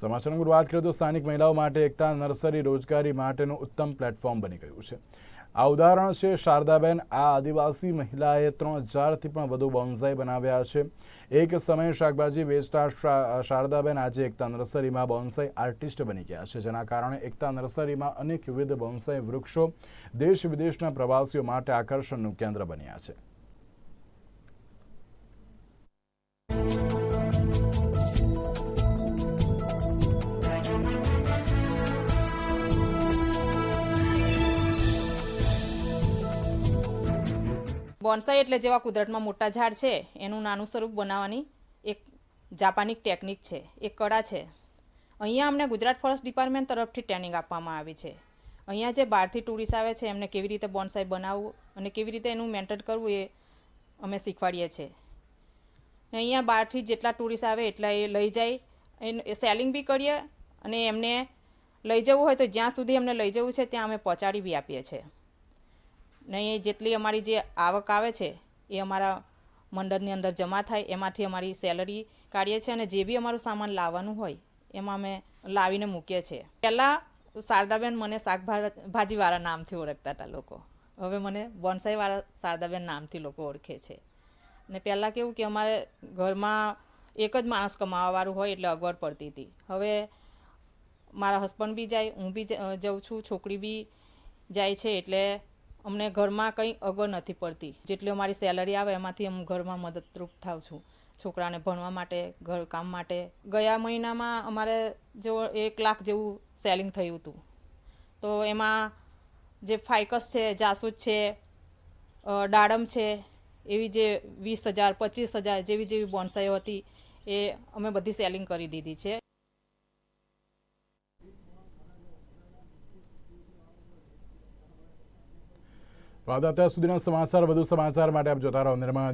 સમાચારની વાત કરીએ તો સ્થાનિક મહિલાઓ માટે એકતા, નર્સરી, રોજગારી માટેનું ઉત્તમ પ્લેટફોર્મ બની ગયું છે. આ ઉદાહરણ છે શારદાબેન. આ આદિવાસી મહિલાએ ત્રણ હજારથી પણ વધુ બોન્સાઈ બનાવ્યા છે. એક સમયે શાકભાજી વેચતા શારદાબેન આજે એકતા નર્સરીમાં બોન્સાઈ આર્ટિસ્ટ બની ગયા છે, જેના કારણે એકતા નર્સરીમાં અનેક વિવિધ બોન્સાઈ વૃક્ષો દેશ વિદેશના પ્રવાસીઓ માટે આકર્ષણનું કેન્દ્ર બન્યા છે. બોન્સાઈ એટલે જેવા કુદરતમાં મોટા ઝાડ છે, એનું નાનું સ્વરૂપ બનાવવાની એક જાપાનિક ટેકનિક છે, એક કળા છે. અહીંયા અમને ગુજરાત ફોરેસ્ટ ડિપાર્ટમેન્ટ તરફથી ટ્રેનિંગ આપવામાં આવી છે. અહીંયા જે બહારથી ટુરિસ્ટ આવે છે, એમને કેવી રીતે બોન્સાઈ બનાવવું અને કેવી રીતે એનું મેન્ટેન કરવું એ અમે શીખવાડીએ છીએ અહીંયા બહારથી જેટલા ટુરિસ્ટ આવે એટલા એ લઈ જાય એ સેલિંગ બી કરીએ અને એમને લઈ જવું હોય તો જ્યાં સુધી એમને લઈ જવું છે, ત્યાં અમે પહોંચાડી બી આપીએ છીએ. ને એ જેટલી અમારી જે આવક આવે છે, એ અમારા મંડળની અંદર જમા થાય, એમાંથી અમારી સેલરી કાઢીએ છીએ અને જે બી અમારું સામાન લાવવાનું હોય, એમાં અમે લાવીને મૂકીએ છીએ. પહેલાં શારદાબેન મને શાકભાજીવાળા નામથી ઓળખતા હતા લોકો. હવે મને બોનસાઈવાળા શારદાબેન નામથી લોકો ઓળખે છે. ને પહેલાં કેવું કે અમારે ઘરમાં એક જ માણસ કમાવાવાળું હોય એટલે અગવડ પડતી હતી. હવે મારા હસબન્ડ બી જાય, હું બી જઉં છું, છોકરી બી જાય છે એટલે અમને ઘરમાં કંઈ અગર નથી પડતી. જેટલી અમારી સેલરી આવે એમાંથી હું ઘરમાં મદદરૂપ થાઉં છું. છોકરાને ભણવા માટે ઘરકામ માટે. ગયા મહિનામાં અમારે જો એક લાખ જેવું સેલિંગ થયું હતું. તો એમાં જે ફાઇકસ છે, જાસૂદ છે ડાડમ છે, એવી જે વીસ હજાર, પચીસ હજાર જેવી જેવી બોન્સાઈઓ હતી, એ અમે બધી સેલિંગ કરી દીધી છે. તો અત્યાર સુધીના સમાચાર વધુ સમાચાર માટે આપ જોતા રહો નિર્માણ